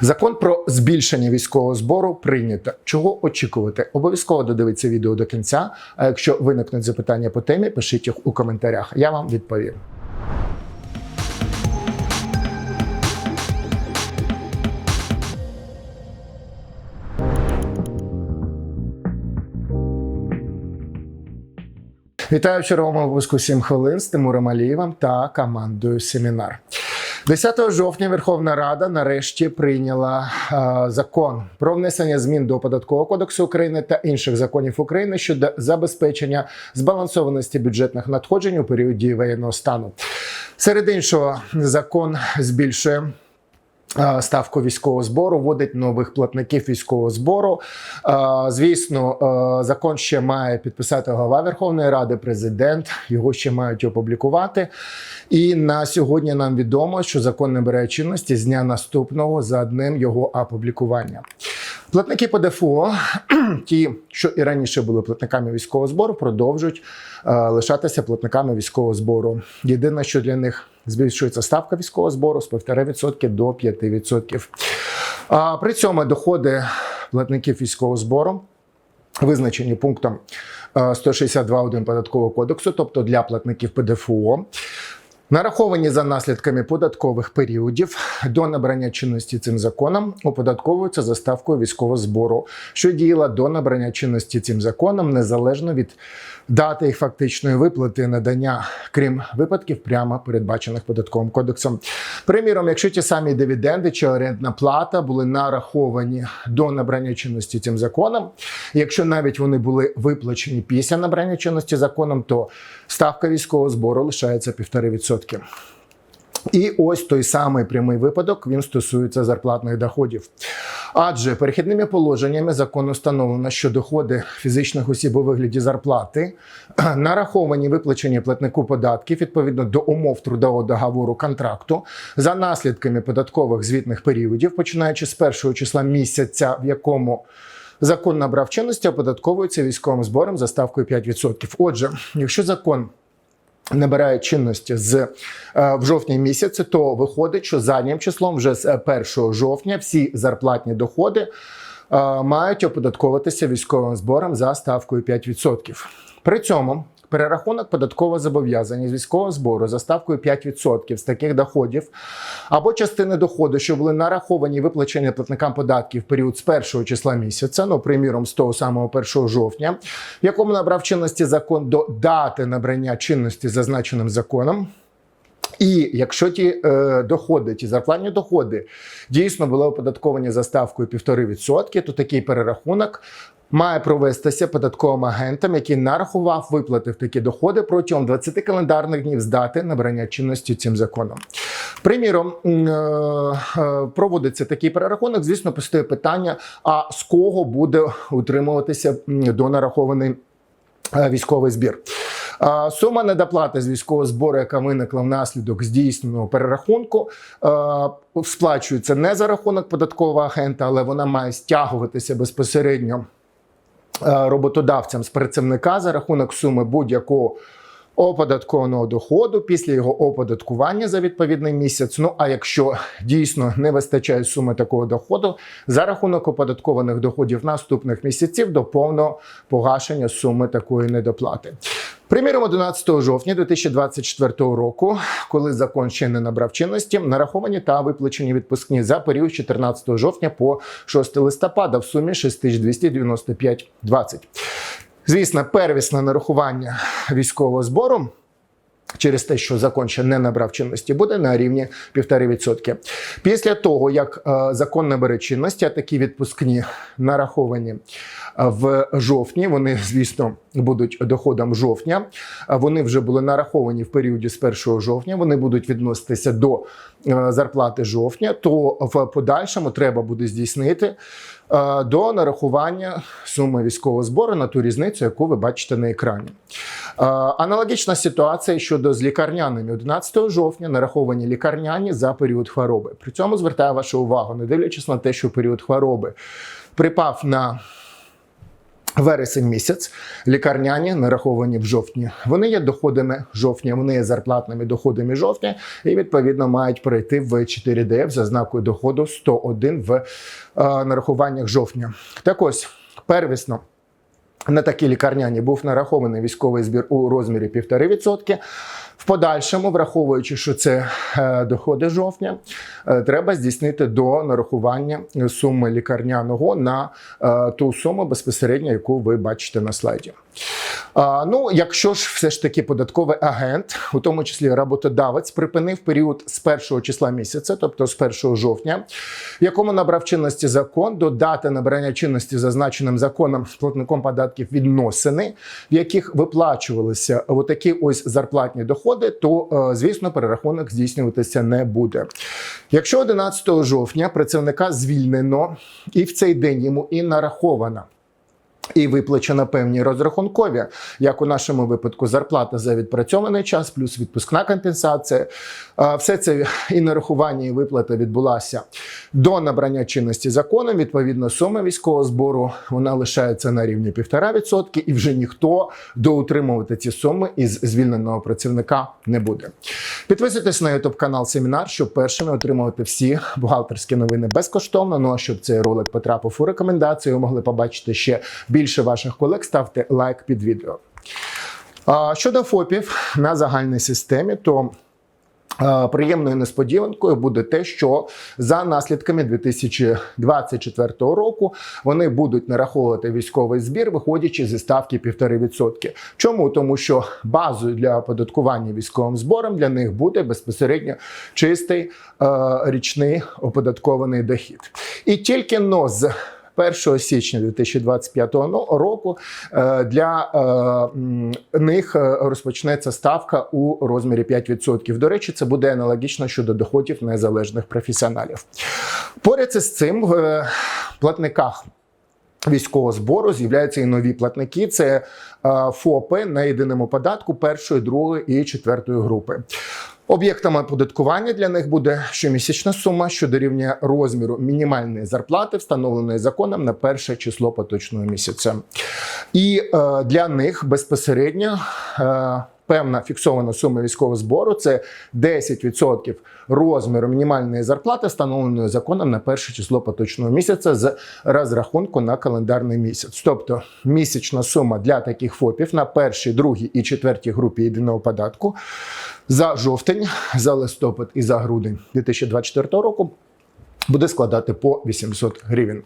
Закон про збільшення військового збору прийнято. Чого очікувати? Обов'язково додивіться відео до кінця. А якщо виникнуть запитання по темі, пишіть їх у коментарях. Я вам відповім. Вітаю в черговому випуску 7 хвилин з Тимуром Алієвим та командою Семінар. 10 жовтня Верховна Рада нарешті прийняла е, закон про внесення змін до податкового кодексу України та інших законів України щодо забезпечення збалансованості бюджетних надходжень у період дії воєнного стану. Серед іншого, закон збільшує. Ставку військового збору вводить нових платників військового збору. Звісно, закон ще має підписати голова Верховної Ради, президент. Його ще мають опублікувати. І на сьогодні нам відомо, що закон набирає чинності з дня наступного за днем його опублікування. Платники ПДФО, ті, що і раніше були платниками військового збору, продовжують е, лишатися платниками військового збору. Єдине, що для них збільшується ставка військового збору з 1,5% до 5%. А при цьому доходи платників військового збору визначені пунктом е, 162.1 податкового кодексу, тобто для платників ПДФО. Нараховані за наслідками податкових періодів до набрання чинності цим законом оподатковуються за ставкою військового збору, що діяла до набрання чинності цим законом, незалежно від дати їх фактичної виплати надання, крім випадків, прямо передбачених податковим кодексом. Приміром, якщо ті самі дивіденди чи орендна плата були нараховані до набрання чинності цим законом, якщо навіть вони були виплачені після набрання чинності законом, то ставка військового збору лишається 1,5%. І ось той самий прямий випадок він стосується зарплатних доходів. Адже перехідними положеннями закону встановлено, що доходи фізичних осіб у вигляді зарплати нараховані виплачені платнику податків відповідно до умов трудового договору контракту за наслідками податкових звітних періодів, починаючи з першого числа місяця, в якому закон набрав чинності, оподатковується військовим збором за ставкою 5%. Отже, якщо закон набирає чинності з е, в жовтні місяці, то виходить, що заднім числом вже з е, 1 жовтня всі зарплатні доходи е, мають оподатковуватися військовим збором за ставкою 5%. При цьому перерахунок податкового зобов'язання з військового збору за ставкою 5% з таких доходів або частини доходу, що були нараховані і виплачені платникам податків в період з першого числа місяця, ну приміром з того самого 1 жовтня, в якому набрав чинності закон до дати набрання чинності зазначеним законом. І якщо ті е, доходи, ті зарплатні доходи дійсно були оподатковані за ставкою 1,5%, то такий перерахунок має провестися податковим агентом, який нарахував, виплатив такі доходи протягом 20 календарних днів з дати набрання чинності цим законом. Приміром, е, е, проводиться такий перерахунок. Звісно, постає питання: а з кого буде утримуватися донарахований е, військовий збір? Сума недоплати з військового збору, яка виникла внаслідок здійсненого перерахунку, сплачується не за рахунок податкового агента, але вона має стягуватися безпосередньо роботодавцям з працівника за рахунок суми будь-якого оподаткованого доходу після його оподаткування за відповідний місяць. Ну а якщо дійсно не вистачає суми такого доходу, за рахунок оподаткованих доходів наступних місяців до повного погашення суми такої недоплати. Приміром, 11 жовтня 2024 року, коли закон ще не набрав чинності, нараховані та виплачені відпускні за період з 14 жовтня по 6 листопада в сумі 6295,20. Звісно, первісне нарахування військового збору. Через те, що закон ще не набрав чинності, буде на рівні 1,5%. Після того, як е, закон набере чинності, а такі відпускні нараховані е, в жовтні, вони, звісно, будуть доходом жовтня. Вони вже були нараховані в періоді з 1 жовтня. Вони будуть відноситися до е, зарплати жовтня. То в подальшому треба буде здійснити е, до нарахування суми військового збору на ту різницю, яку ви бачите на екрані. Е, Аналогічна ситуація щодо з лікарняними 11 жовтня нараховані лікарняні за період хвороби. При цьому звертаю вашу увагу, не дивлячись на те, що період хвороби припав на Вересень місяць лікарняні нараховані в жовтні. Вони є доходами жовтня, вони є зарплатними доходами жовтня і відповідно мають перейти в 4ДФ за знакою доходу 101 в е, нарахуваннях жовтня. Так ось первісно. На такі лікарняні був нарахований військовий збір у розмірі 1,5%. В подальшому, враховуючи, що це е, доходи жовтня, е, треба здійснити до нарахування суми лікарняного на е, ту суму безпосередньо, яку ви бачите на слайді. А, ну, якщо ж все ж таки податковий агент, у тому числі роботодавець, припинив період з першого числа місяця, тобто з 1 жовтня, в якому набрав чинності закон до дати набрання чинності зазначеним законом з платником податків відносини, в яких виплачувалися отакі ось зарплатні доходи, то е, звісно перерахунок здійснюватися не буде. Якщо 11 жовтня працівника звільнено і в цей день йому і нарахована. І виплачено певні розрахункові, як у нашому випадку, зарплата за відпрацьований час, плюс відпускна компенсація. Все це і нарахування, і виплата відбулася до набрання чинності законом. Відповідно, сума військового збору вона лишається на рівні 1,5%, і вже ніхто доутримувати ці суми із звільненого працівника не буде. Підписуйтесь на YouTube канал Семінар, щоб першими отримувати всі бухгалтерські новини безкоштовно. Ну а щоб цей ролик потрапив у рекомендацію, ви могли побачити ще більше ваших колег. Ставте лайк під відео. Щодо ФОПів на загальній системі, то Приємною несподіванкою буде те, що за наслідками 2024 року вони будуть нараховувати військовий збір, виходячи зі ставки 1,5%. Чому? Тому що базою для оподаткування військовим збором для них буде безпосередньо чистий річний оподаткований дохід. І тільки но з 1 січня 2025 року е, для е, них е, розпочнеться ставка у розмірі 5%. До речі, це буде аналогічно щодо доходів незалежних професіоналів. Поряд із цим в платниках. Військового збору з'являються і нові платники. Це ФОПи на єдиному податку першої, другої і четвертої групи. Об'єктами оподаткування для них буде щомісячна сума, що дорівнює розміру мінімальної зарплати, встановленої законом на перше число поточного місяця. І е, для них безпосередньо. Е, Певна фіксована сума військового збору це 10% розміру мінімальної зарплати, встановленої законом на перше число поточного місяця з розрахунку на календарний місяць. Тобто місячна сума для таких ФОПів на першій, другій і четвертій групі єдиного податку за жовтень, за листопад і за грудень 2024 року. Буде складати по 800 гривень.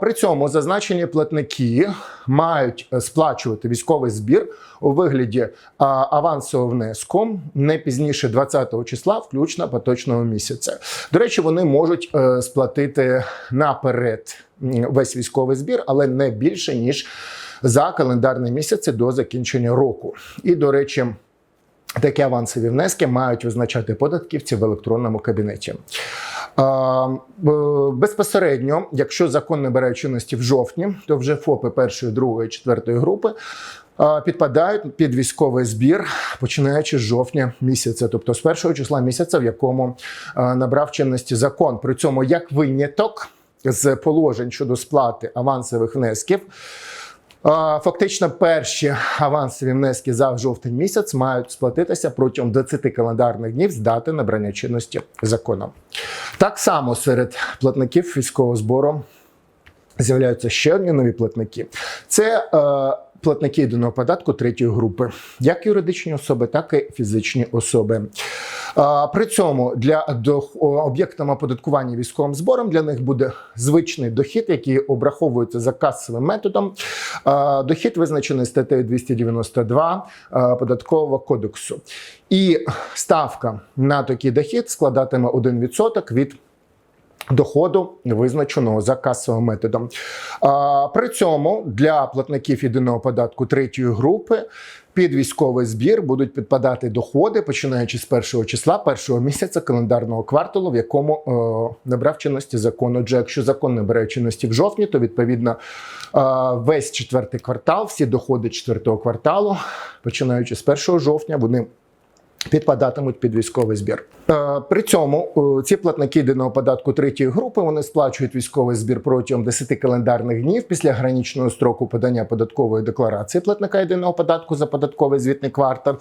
При цьому зазначені платники мають е, сплачувати військовий збір у вигляді авансового внеску не пізніше 20 числа, включно поточного місяця. До речі, вони можуть е, сплатити наперед весь військовий збір, але не більше ніж за календарний місяць до закінчення року. І до речі. Такі авансові внески мають визначати податківці в електронному кабінеті. Е, Безпосередньо, якщо закон бере чинності в жовтні, то вже ФОПи першої, другої, четвертої групи підпадають під військовий збір, починаючи з жовтня місяця, тобто з першого числа місяця, в якому набрав чинності закон. При цьому як виняток з положень щодо сплати авансових внесків. Фактично, перші авансові внески за жовтень місяць мають сплатитися протягом 20 календарних днів з дати набрання чинності законом. Так само серед платників військового збору з'являються ще одні нові платники. Це е, платники єдиного податку третьої групи, як юридичні особи, так і фізичні особи. При цьому для об'єктам оподаткування військовим збором для них буде звичний дохід, який обраховується за касовим методом. Дохід визначений статтею 292 податкового кодексу. І ставка на такий дохід складатиме 1% від доходу, визначеного за касовим методом. А, При цьому для платників єдиного податку третьої групи під військовий збір будуть підпадати доходи, починаючи з першого числа першого місяця календарного кварталу, в якому е, набрав чинності закон. Отже, якщо закон набере чинності в жовтні, то відповідно е, весь четвертий квартал, всі доходи четвертого кварталу, починаючи з 1 жовтня, вони Підпадатимуть під військовий збір. Е, При цьому е, ці платники єдиного податку третьої групи вони сплачують військовий збір протягом 10 календарних днів після граничного строку подання податкової декларації платника єдиного податку за податковий звітний квартал.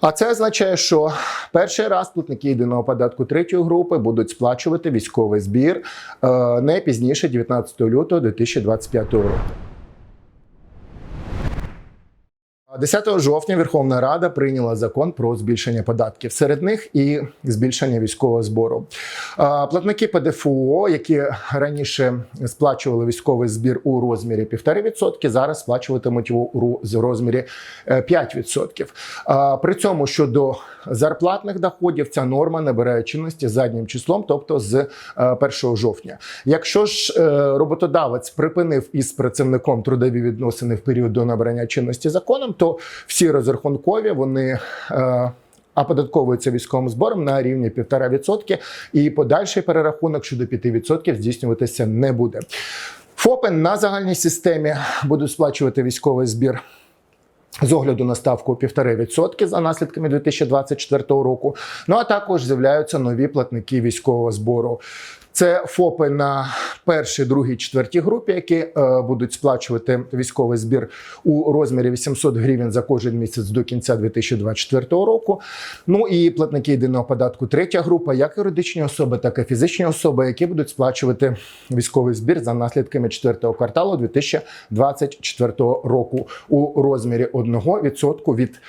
А це означає, що перший раз платники єдиного податку третьої групи будуть сплачувати військовий збір е, не пізніше 19 лютого 2025 року. 10 жовтня Верховна Рада прийняла закон про збільшення податків. Серед них і збільшення військового збору. Платники ПДФО, які раніше сплачували військовий збір у розмірі 1,5%, зараз сплачуватимуть його у розмірі е, 5%. При цьому щодо зарплатних доходів ця норма набирає чинності заднім числом, тобто з е, 1 жовтня. Якщо ж е, роботодавець припинив із працівником трудові відносини в період до набрання чинності законом, то всі розрахункові вони. е, Оподатковуються військовим збором на рівні 1,5% і подальший перерахунок щодо 5% здійснюватися не буде. ФОПи на загальній системі будуть сплачувати військовий збір з огляду на ставку 1,5% за наслідками 2024 року. Ну а також з'являються нові платники військового збору. Це ФОПи на першій, другій, четвертій групі, які е, будуть сплачувати військовий збір у розмірі 800 гривень за кожен місяць до кінця 2024 року. Ну і платники єдиного податку третя група, як юридичні особи, так і фізичні особи, які будуть сплачувати військовий збір за наслідками четвертого кварталу 2024 року у розмірі 1% від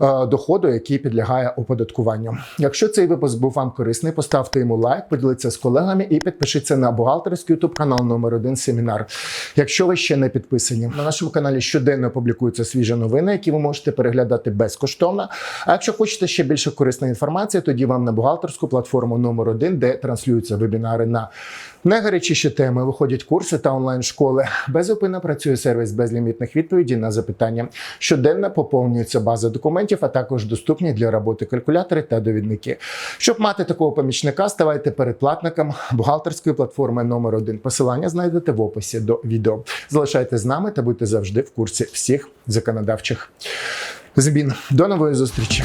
доходу, який підлягає оподаткуванню. Якщо цей випуск був вам корисний, поставте йому лайк, поділіться з колегами і підпишіться на бухгалтерський ютуб канал номер 1 семінар. Якщо ви ще не підписані, на нашому каналі щоденно публікуються свіжі новини, які ви можете переглядати безкоштовно. А якщо хочете ще більше корисної інформації, тоді вам на бухгалтерську платформу номер 1 де транслюються вебінари на найгарячіші теми, виходять курси та онлайн-школи. Безупинно працює сервіс безлімітних відповідей на запитання. Щоденно поповнюється база документів, а також доступні для роботи калькулятори та довідники. Щоб мати такого помічника, ставайте передплатником бухгалтерської платформи номер 1 Посилання знайдете в описі до відео. Залишайтесь з нами та будьте завжди в курсі всіх законодавчих змін. До нової зустрічі.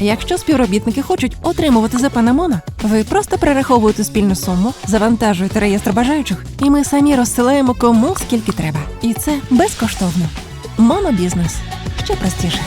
Якщо співробітники хочуть отримувати ЗП на ви просто перераховуєте спільну суму, завантажуєте реєстр бажаючих, і ми самі розсилаємо кому скільки треба. І це безкоштовно. Монобізнес ще простіше.